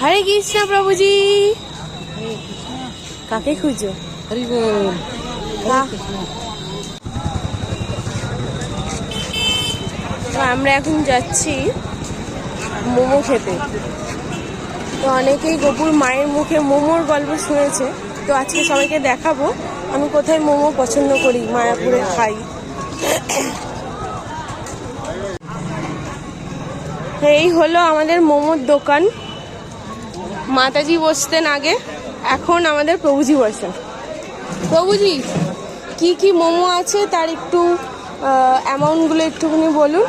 হরে কৃষ্ণ প্রভুজি। কাকে খুঁজো? হরি বল আমরা এখন যাচ্ছি মোমো খেতে। তো অনেকেই গোপুর মায়ের মুখে মোমোর গল্প শুনেছে। তো আজকে সবাইকে দেখাবো আমি কোথায় মোমো পছন্দ করি মায়াপুরে খাই। এই হলো আমাদের মোমোর দোকান। মাতাজি বসতেন আগে, এখন আমাদের প্রভুজি বসেন। প্রভুজি, কি কি মোমো আছে তার একটু অ্যামাউন্টগুলো একটুখানি বলুন?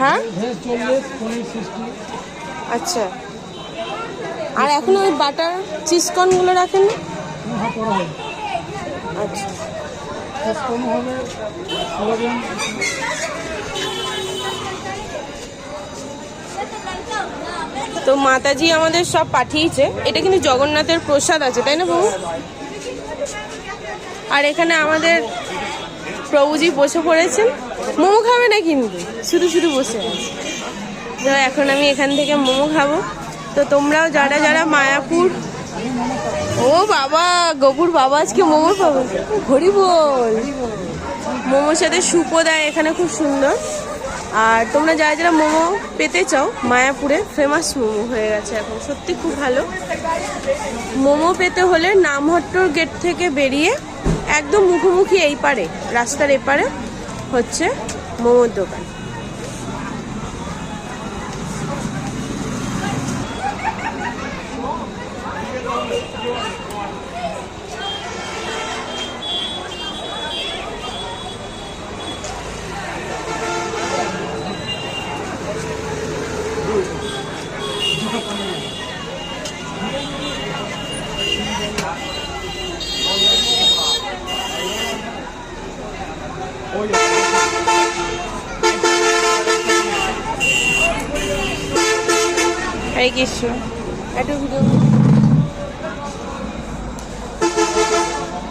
হ্যাঁ? আচ্ছা। আর এখন ওই বাটার চিজকনগুলো রাখেন আচ্ছা। তো মাতাজি আমাদের সব পাঠিয়েছে। এটা কিন্তু জগন্নাথের প্রসাদ আছে, তাই না বাবু? আর এখানে আমাদের প্রভুজি বসে পড়েছেন। মোমো খাবে না কিন্তু? শুধু শুধু বসে তো এখন আমি এখান থেকে মোমো খাব। তো তোমরাও যারা যারা মায়াপুর ও বাবা, গপুর বাবা আজকে মোমো পাবো হরি বল মোমোর সাথে সুপো দেয় এখানে খুব সুন্দর। আর তোমরা যারা যারা মোমো পেতে চাও মায়াপুরে ফেমাস মোমো হয়ে গেছে এখন। সত্যি খুব ভালো। মোমো পেতে হলে নামহট্টর গেট থেকে বেরিয়ে একদম মুখোমুখি এই পারে, রাস্তার এপারে হচ্ছে মোমোর দোকান। হরে কৃষ্ণ একটু ভিডিও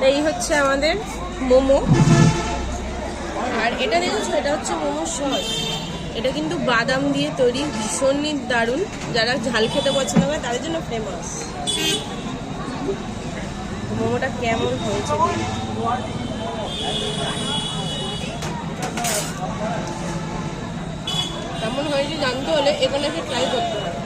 এই হচ্ছে আমাদের মোমো। আর এটা দেখেছ? এটা হচ্ছে মোমো সস। এটা কিন্তু বাদাম দিয়ে তৈরি, ভীষণই দারুণ। যারা ঝাল খেতে পছন্দ করে, তাদের জন্য ফেমাস মোমোটা কেমন হয়েছে? কেমন হয়েছে জানতে হলে এখানে এসে ট্রাই করতে হবে।